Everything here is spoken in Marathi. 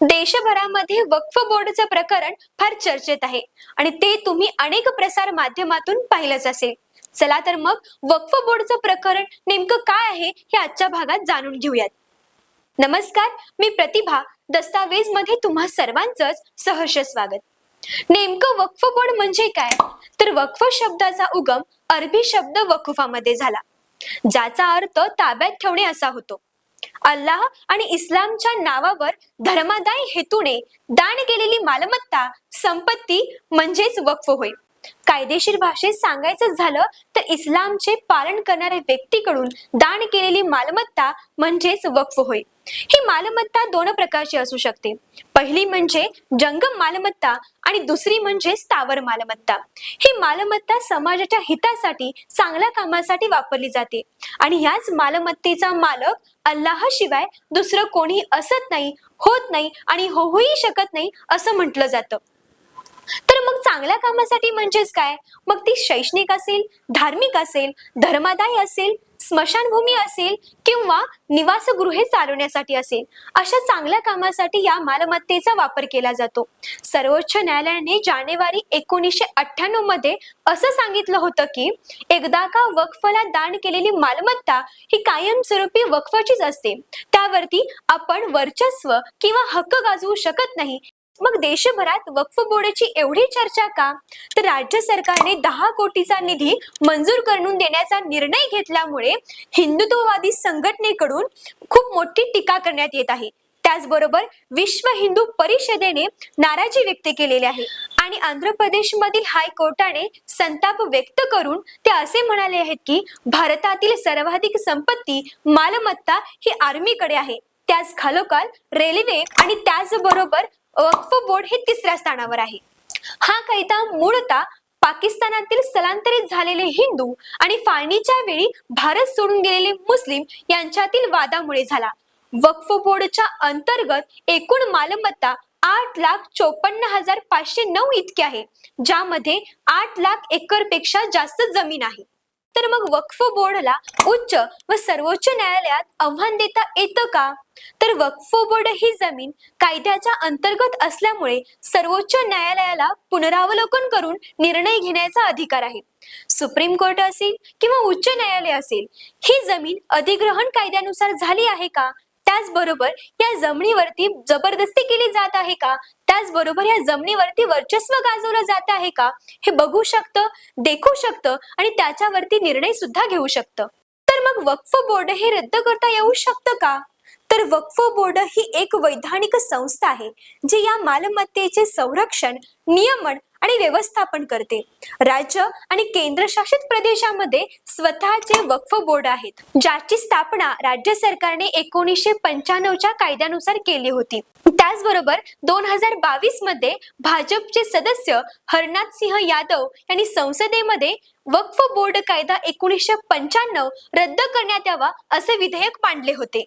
देशभरामध्ये वक्फ बोर्डचं प्रकरण फार चर्चेत आहे. आणि ते तुम्ही अनेक प्रसार माध्यमातून पाहिलंच असेल. चला तर मग वक्फ बोर्डचं प्रकरण नेमकं काय आहे हे आजच्या भागात जाणून घेऊयात. नमस्कार मी प्रतिभा दस्तावेजमध्ये तुम्हा सर्वांचं सहर्ष स्वागत. नेमकं वक्फ बोर्ड म्हणजे काय? तर वक्फ शब्दाचा उगम अरबी शब्द वकुफामध्ये झाला. ज्याचा अर्थ ताब्यात ठेवणे असा होतो. अल्लाह आणि इस्लामच्या नावावर धर्मादाय हेतूने दान केलेली मालमत्ता संपत्ती म्हणजेच वक्फ होय. कायदेशीर भाषेत सांगायचं झालं तर इस्लामचे पालन करणाऱ्या व्यक्तीकडून दान केलेली मालमत्ता म्हणजेच वक्फ होय. ही मालमत्ता दोन प्रकारची असू शकते. पहिली म्हणजे जंगम मालमत्ता आणि दुसरी म्हणजे स्थावर मालमत्ता. ही मालमत्ता समाजाच्या हितासाठी चांगल्या कामासाठी वापरली जाते. आणि ह्याच मालमत्तेचा मालक अल्लाहशिवाय दुसरं कोणी असत नाही होत नाही आणि होऊही शकत नाही असं म्हटलं जातं. तर मग चांगल्या कामासाठी म्हणजेच काय? मग ती शैक्षणिक असेल धार्मिक असेल धर्मादाय असेल स्मशानभूमी असेल किंवा निवासगृहे चालवण्यासाठी असेल अशा चांगल्या कामासाठी या मालमत्तेचा वापर केला जातो. सर्वोच्च न्यायालयाने जानेवारी एकोणीसशे अठ्ठ्याण्णवमध्ये असं सांगितलं होतं की एकदा का वक्फला दान केलेली मालमत्ता ही कायमस्वरूपी वक्फाचीच असते त्यावरती आपण वर्चस्व किंवा हक्क गाजवू शकत नाही मग देशभरात वक्फ बोर्डाची एवढी चर्चा का? तर राज्य सरकारने दहा कोटीचा निधी मंजूर करून देण्याचा निर्णय घेतल्यामुळे हिंदुत्ववादी संघटनेकडून खूप मोठी टीका करण्यात येत आहे. त्याचबरोबर विश्व हिंदू परिषदेने नाराजी व्यक्त केलेली आहे. आणि आंध्र प्रदेशमधील हायकोर्टाने संताप व्यक्त करून ते असे म्हणाले आहेत की भारतातील सर्वाधिक संपत्ती मालमत्ता ही आर्मीकडे आहे. त्याच खालोखाल रेल्वे आणि त्याचबरोबर वक्फ बोर्ड हे तिसऱ्या स्थानावर आहे. हा कायदा मूळतः पाकिस्तानातील स्थलांतरित झालेले हिंदू आणि फाळणीच्या वेळी भारत सोडून गेलेले मुस्लिम यांच्यातील वादामुळे झाला. वक्फ बोर्डच्या अंतर्गत एकूण मालमत्ता आठ लाख चोपन्न हजार पाचशे नऊ इतकी आहे ज्यामध्ये आठ लाख एकरपेक्षा जास्त जमीन आहे. तर मग वक्फ बोर्डला उच्च व सर्वोच्च न्यायालयात आव्हान देता येतं का? तर वक्फ बोर्ड ही जमीन कायद्याच्या अंतर्गत असल्यामुळे सर्वोच्च न्यायालयाला पुनरावलोकन करून निर्णय घेण्याचा अधिकार आहे. सुप्रीम कोर्ट असेल किंवा उच्च न्यायालय असेल ही जमीन अधिग्रहण कायद्यानुसार झाली आहे का? त्याचबरोबर या जमिनीवरती जबरदस्ती केली जात आहे का? त्याचबरोबर या जमिनीवरती वर्चस्व गाजवलं जात आहे का? हे बघू शकतं देखू शकतं आणि त्याच्यावरती निर्णय सुद्धा घेऊ शकतं. तर मग वक्फ बोर्ड हे रद्द करता येऊ शकतं का? तर वक्फ बोर्ड ही एक वैधानिक संस्था आहे जी या मालमत्तेचे संरक्षण नियमन आणि व्यवस्थापन करते. राज्य आणि केंद्रशासित प्रदेशामध्ये स्वतःचे वक्फ बोर्ड आहेत ज्याची स्थापना राज्य सरकारने एकोणीसशे पंच्याण्णवच्या कायद्यानुसार केली होती. त्याचबरोबर दोन हजार बावीसमध्ये भाजपचे सदस्य हरनाथ सिंह यादव यांनी संसदेमध्ये वक्फ बोर्ड कायदा एकोणीसशे पंच्याण्णव रद्द करण्यात यावा असे विधेयक मांडले होते.